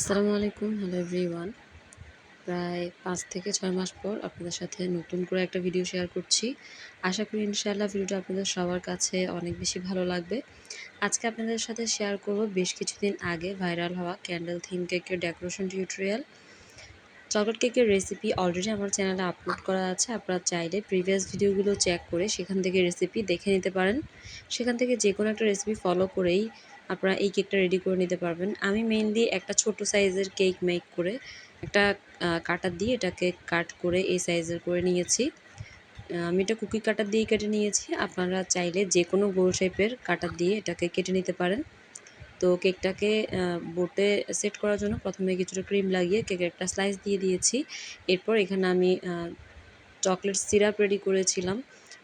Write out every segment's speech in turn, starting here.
আসসালামু আলাইকুম, hello everyone. প্রায় পাঁচ থেকে ছয় মাস পর আপনাদের সাথে নতুন করে একটা ভিডিও শেয়ার করছি। আশা করি ইনশাআল্লাহ ভিডিওটা আপনাদের সবার কাছে অনেক বেশি ভালো লাগবে। আজকে আপনাদের সাথে শেয়ার করব বেশ কিছুদিন আগে ভাইরাল হওয়া ক্যান্ডেল থিম কেকের ডেকোরেশন টিউটোরিয়াল। চকলেট কেকের রেসিপি অলরেডি আমার চ্যানেলে আপলোড করা আছে, আপনারা চাইলে প্রিভিয়াস ভিডিওগুলো চেক করে সেখান থেকে রেসিপি দেখে নিতে পারেন। সেখান থেকে যে কোনো একটা রেসিপি ফলো করেই আপনারা এই কেকটা রেডি করে নিতে পারবেন। আমি মেইনলি একটা ছোট সাইজের কেক মেক করে একটা কাটার দিয়ে এটাকে কাট করে এই সাইজের করে নিয়েছি। আমি এটা কুকি কাটার দিয়ে কেটে নিয়েছি। আপনারা চাইলে যে কোনো গোল শেপের কাটার দিয়ে এটাকে কেটে নিতে পারেন। তো কেকটাকে বোটে সেট করার জন্য প্রথমে কিছুটা ক্রিম লাগিয়ে কেকের একটা স্লাইস দিয়ে দিয়েছি। এরপর এখানে আমি চকলেট সিরাপ রেডি করেছিলাম।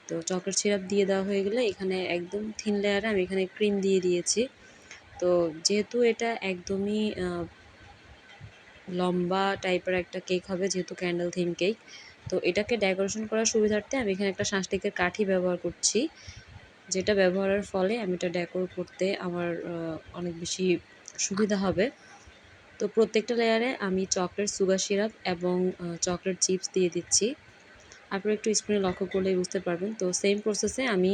তো চকলেট সিরাপ দিয়ে দেওয়া হয়ে গেলে এখানে একদম থিন লেয়ারে আমি এখানে ক্রিম দিয়ে দিয়েছি। তো যেহেতু এটা একদমই লম্বা টাইপের একটা কেক হবে, যেহেতু ক্যান্ডেল থিম কেক, তো এটাকে ডেকোরেশন করার সুবিধার্থে আমি এখানে একটা শাঁসটিকের কাঠি ব্যবহার করছি, যেটা ব্যবহারের ফলে আমি এটা ডেকোর করতে আমার অনেক বেশি সুবিধা হবে। তো প্রত্যেকটা লেয়ারে আমি চকলেট সুগার সিরাপ এবং চকলেট চিপস দিয়ে দিচ্ছি। আপনারা একটু স্ক্রিনে লক্ষ্য করলেই বুঝতে পারবেন। তো সেম প্রসেসে আমি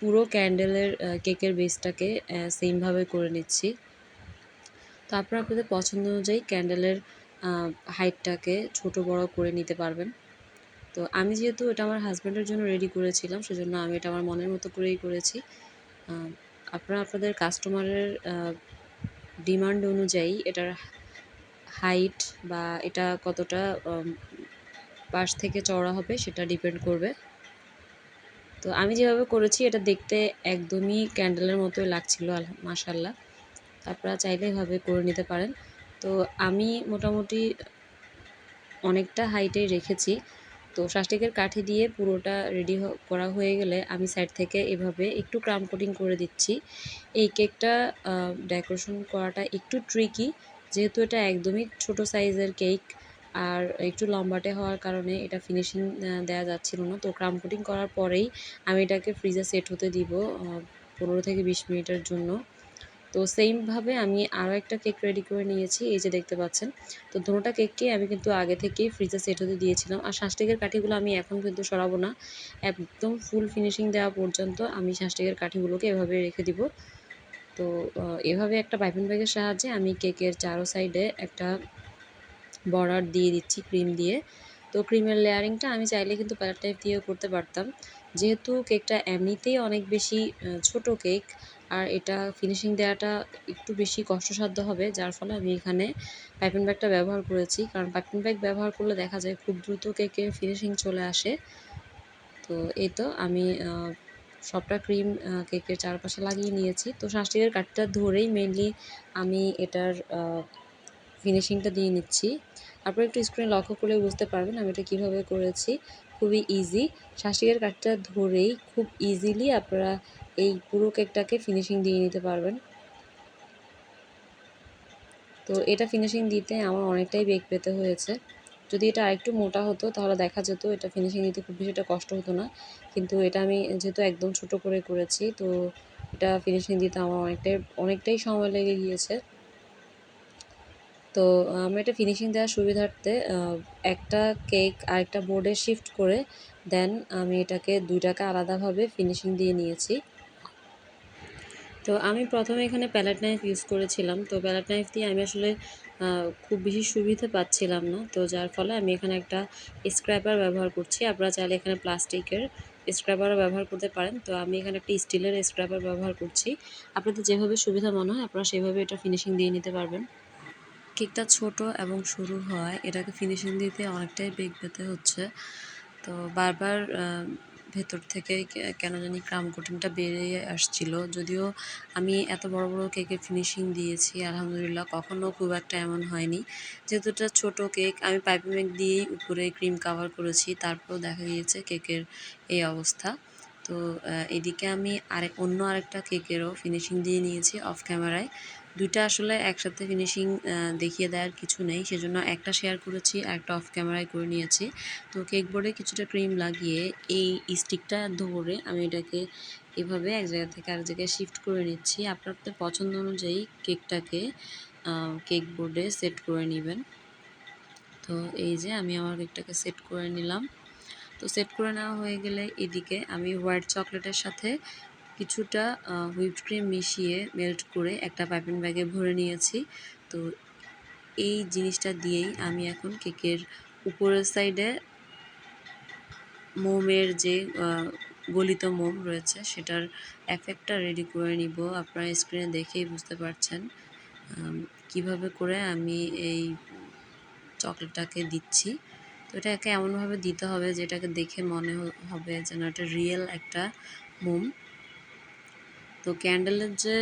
পুরো ক্যান্ডেলের কেকের বেসটাকে সেমভাবে করে নিচ্ছি। তো আপনারা আপনাদের পছন্দ অনুযায়ী ক্যান্ডেলের হাইটটাকে ছোট বড় করে নিতে পারবেন। তো আমি যেহেতু এটা আমার হাজব্যান্ডের জন্য রেডি করেছিলাম, সেজন্য আমি এটা আমার মনের মতো করেই করেছি। আপনারা আপনাদের কাস্টমারের ডিমান্ড অনুযায়ী এটার হাইট বা এটা কতটা পাশ থেকে চওড়া হবে সেটা ডিপেন্ড করবে। তো আমি যেভাবে করেছি, এটা দেখতে একদমই ক্যান্ডেলের মতোই লাগছিল মাসাল্লাহ আপনারা চাইলে এভাবে করে নিতে পারেন। তো আমি মোটামুটি অনেকটা হাইটেই রেখেছি। তো শাস্টিকের কাঠি দিয়ে পুরোটা রেডি করা হয়ে গেলে আমি সাইড থেকে এভাবে একটু ক্রাম কোটিং করে দিচ্ছি। এই কেকটা ডেকোরেশন করাটা একটু ট্রিকি, যেহেতু এটা একদমই ছোট সাইজের কেক আর একটু লম্বাটে হওয়ার কারণে এটা ফিনিশিং দেওয়া যাচ্ছিল না। তো ক্রাম কোটিং করার পরেই আমি এটাকে ফ্রিজে সেট হতে দিব পনেরো থেকে বিশ মিনিটের জন্য। তো সেমভাবে আমি আরও একটা কেক রেডি করে নিয়েছি, এই যে দেখতে পাচ্ছেন। তো দুটোটা কেককে আমি কিন্তু আগে থেকেই ফ্রিজে সেট হতে দিয়েছিলাম। আর শাঁসটিকের কাঠিগুলো আমি এখন কিন্তু সরাবো না। একদম ফুল ফিনিশিং দেওয়া পর্যন্ত আমি শাঁসটিকের কাঠিগুলোকে এভাবে রেখে দিব। তো এভাবে একটা পাইপিং ব্যাগের সাহায্যে আমি কেকের চারো সাইডে একটা বর্ডার দিয়ে দিচ্ছি, ক্রিম দিয়ে। তো ক্রিমের লেয়ারিংটা আমি চাইলে কিন্তু প্যালেট টাইপ দিয়েও করতে পারতাম। যেহেতু কেকটা এমনিতেই অনেক বেশি ছোট কেক, আর এটা ফিনিশিং দেওয়াটা একটু বেশি কষ্টসাধ্য হবে, যার ফলে আমি এখানে পাইপিং ব্যাগটা ব্যবহার করেছি। কারণ পাইপিং ব্যাগ ব্যবহার করলে দেখা যায় খুব দ্রুত কেকের ফিনিশিং চলে আসে। তো এই তো আমি সবটা ক্রিম কেকের চারপাশে লাগিয়ে নিয়েছি। তো শাঁসটিকের কাঠটা ধরেই মেনলি আমি এটার ফিনিশিংটা দিয়ে নিচ্ছি। আপনারা একটু স্ক্রিনে লক্ষ্য করলে বুঝতে পারবেন আমি এটা কীভাবে করেছি। খুবই ইজি শাঁসিকের কাঠটা ধরেই খুব ইজিলি আপনারা এই পুরো কেকটাকে ফিনিশিং দিয়ে নিতে পারবেন। তো এটা ফিনিশিং দিতে আমার অনেকটাই বেগ পেতে হয়েছে। যদি এটা আরেকটু মোটা হতো তাহলে দেখা যেত এটা ফিনিশিং দিতে খুব বেশি কষ্ট হতো না। কিন্তু এটা আমি যেহেতু একদম ছোট করে করেছি তো এটা ফিনিশিং দিতে আমার অনেকটাই অনেকটাই সময় লেগে গিয়েছে। তো আমি এটা ফিনিশিং দেওয়ার সুবিধার্থে একটা কেক আরেকটা বোর্ডে শিফট করে দেন আমি এটাকে দুইটাকে আলাদাভাবে ফিনিশিং দিয়ে নিয়েছি। তো, আমি প্রথমে এখানে প্যালেট নাইফ ইউজ করেছিলাম। তো প্যালেট নাইফ দিয়ে আমি আসলে খুব বেশি সুবিধা পাচ্ছিলাম না। তো, যার ফলে আমি এখানে একটা স্ক্র্যাপার ব্যবহার করছি। আপনারা চাইলে এখানে প্লাস্টিকের স্ক্র্যাপারও ব্যবহার করতে পারেন। তো, আমি এখানে একটা স্টিলের স্ক্র্যাপার ব্যবহার করছি। আপনাদের যেভাবে সুবিধা মনে হয়, আপনারা সেভাবে এটা ফিনিশিং দিয়ে নিতে পারবেন। কেকটা ছোট এবং সরু হয়, এটাকে ফিনিশিং দিতে অনেকটাই বেগ পেতে হচ্ছে। তো বারবার ভেতর থেকে কেন জানি ক্রাম কোটিংটা বেরিয়ে আসছিল। যদিও আমি এত বড় বড় কেকের ফিনিশিং দিয়েছি, আলহামদুলিল্লাহ কখনও খুব একটা এমন হয়নি। যেহেতু এটা ছোটো কেক আমি পাইপিং ব্যাগ দিয়েই উপরে ক্রিম কাভার করেছি, তারপরেও দেখা গিয়েছে কেকের এই অবস্থা। তো এদিকে আমি আরেক অন্য আরেকটা কেকেরও ফিনিশিং দিয়ে নিয়েছি অফ ক্যামেরায় দুইটা আসলে একসাথে ফিনিশিং দেখিয়ে দেওয়ার কিছু নেই। সেজন্য একটা শেয়ার করেছি আর একটা অফ ক্যামেরায় করে নিয়েছি। তো কেক বোর্ডে কিছুটা ক্রিম লাগিয়ে এই স্টিকটা ধরে আমি এটাকে এভাবে এক জায়গা থেকে আরেক জায়গায় শিফট করে নিচ্ছি। আপনার পছন্দ অনুযায়ী কেকটাকে কেক বোর্ডে সেট করে নেবেন। তো এই যে আমি আমার কেকটাকে সেট করে নিলাম। তো সেট করে নেওয়া হয়ে গেলে এদিকে আমি হোয়াইট চকলেটের সাথে কিছুটা হুইপড ক্রিম মিশিয়ে মেল্ট করে একটা পাইপিং ব্যাগে ভরে নিয়েছি। তো এই জিনিসটা দিয়েই আমি এখন কেকের উপরের সাইডে মোমের যে গলিত মোম রয়েছে, সেটার এফেক্টটা রেডি করে নিব। আপনারা স্ক্রিনে দেখেই বুঝতে পারছেন কীভাবে করে আমি এই চকলেটটাকে দিচ্ছি। তো এটাকে এমনভাবে দিতে হবে যেটাকে দেখে মনে হবে যেন এটা রিয়েল একটা মোম। তো ক্যান্ডেলের যে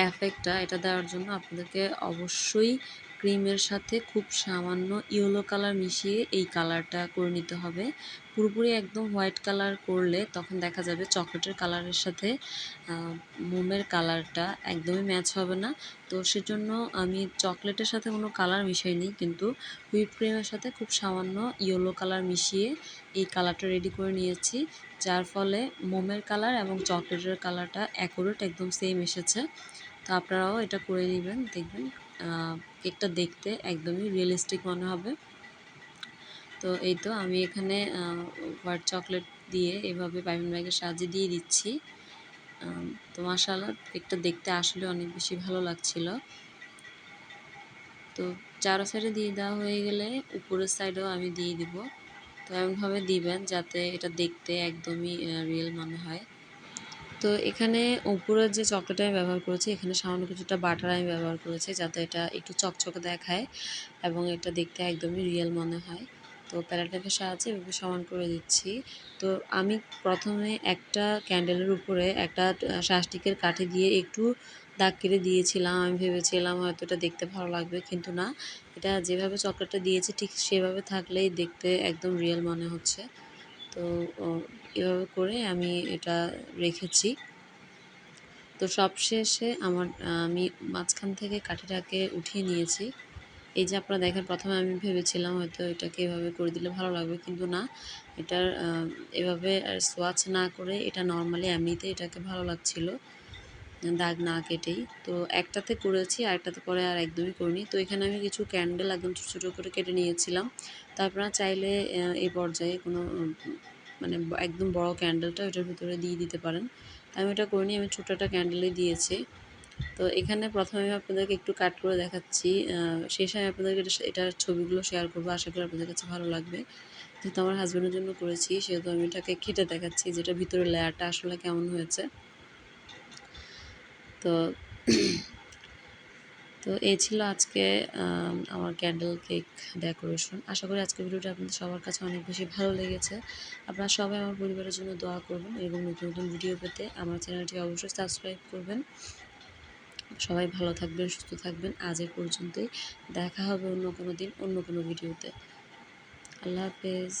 এফেক্টটা এটা দেওয়ার জন্য আপনাদেরকে অবশ্যই ক্রিমের সাথে খুব সামান্য ইয়েলো কালার মিশিয়ে এই কালারটা করে নিতে হবে। পুরোপুরি একদম হোয়াইট কালার করলে তখন দেখা যাবে চকলেটের কালারের সাথে মোমের কালারটা একদমই ম্যাচ হবে না। তো সেজন্য আমি চকলেটের সাথে কোনো কালার মিশাইনি, কিন্তু হুইপ ক্রিমের সাথে খুব সামান্য ইয়েলো কালার মিশিয়ে এই কালারটা রেডি করে নিয়েছি, যার ফলে মোমের কালার এবং চকলেটের কালারটা অ্যাকুরেট একদম সেম এসেছে। তো আপনারাও এটা করে নেবেন, দেখবেন কেকটা দেখতে একদমই রিয়েলিস্টিক মনে হবে। তো এই তো আমি এখানে হোয়াইট চকলেট দিয়ে এভাবে পাইপিং ব্যাগের সাহায্যে দিয়ে দিচ্ছি। তো মাসাল্লাহ কেকটা দেখতে আসলে অনেক বেশি ভালো লাগছিল। তো চারো সাইডে দিয়ে দেওয়া হয়ে গেলে উপরের সাইডেও আমি দিয়ে দিব। তো এমনভাবে দিবেন যাতে এটা দেখতে একদমই রিয়েল মনে হয়। তো এখানে উপরের যে চকলেট আমি ব্যবহার করেছি, এখানে সামান্য কিছুটা বাটার আমি ব্যবহার করেছি যাতে এটা একটু চকচকে দেখায় এবং এটা দেখতে একদমই রিয়েল মনে হয়। তো প্যারাটাপের সাহায্যে এভাবে সমান করে দিচ্ছি। তো আমি প্রথমে একটা ক্যান্ডেলের উপরে একটা শাস্টিকের কাঠি দিয়ে একটু দাগ কেটে দিয়েছিলাম। আমি ভেবেছিলাম হয়তো এটা দেখতে ভালো লাগবে, কিন্তু না। এটা যেভাবে চকলেটটা দিয়েছি ঠিক সেভাবে থাকলেই দেখতে একদম রিয়েল মনে হচ্ছে। তো এভাবে করে আমি এটা রেখেছি। তো সবশেষে আমার, আমি মাঝখান থেকে কাঠিটাকে উঠিয়ে নিয়েছি। এই যে আপনারা দেখেন, প্রথমে আমি ভেবেছিলাম হয়তো এটাকে এভাবে করে দিলে ভালো লাগবে, কিন্তু না। এটার এভাবে আর সোয়াচ না করে এটা নর্মালি এমনিতে এটাকে ভালো লাগছিল। দাগ না কেটেই। তো একটাতে করেছি আর একটাতে পরে আর একদমই করিনি। তো এখানে আমি কিছু ক্যান্ডেল একদম ছোটো ছোটো করে কেটে নিয়েছিলাম। তো আপনারা চাইলে এই পর্যায়ে কোনো মানে একদম বড় ক্যান্ডেলটা ওটার ভিতরে দিয়ে দিতে পারেন। আমি ওটা করিনি, আমি ছোটো একটা ক্যান্ডেলে দিয়েছি। তো এখানে প্রথমে আমি আপনাদেরকে একটু কাট করে দেখাচ্ছি। শেষে আমি আপনাদেরকে এটার ছবিগুলো শেয়ার করব। আশা করি আপনাদের কাছে ভালো লাগবে। যেহেতু আমার হাজব্যান্ডের জন্য করেছি, সেহেতু আমি এটাকে খেটে দেখাচ্ছি, যেটা ভিতরে লেয়ারটা আসলে কেমন হয়েছে। তো তো এই ছিল আজকে আমার ক্যান্ডেল কেক ডেকোরেশন আশা করি আজকের ভিডিওটা আপনাদের সবার কাছে অনেক বেশি ভালো লেগেছে। আপনারা সবাই আমার পরিবারের জন্য দোয়া করবেন এবং নতুন নতুন ভিডিও পেতে আমার চ্যানেলটি অবশ্যই সাবস্ক্রাইব করবেন। সবাই ভালো থাকবেন, সুস্থ থাকবেন। আজের পর্যন্তই। দেখা হবে অন্য কোনো দিন, অন্য কোনো ভিডিওতে আল্লাহ হাফেজ।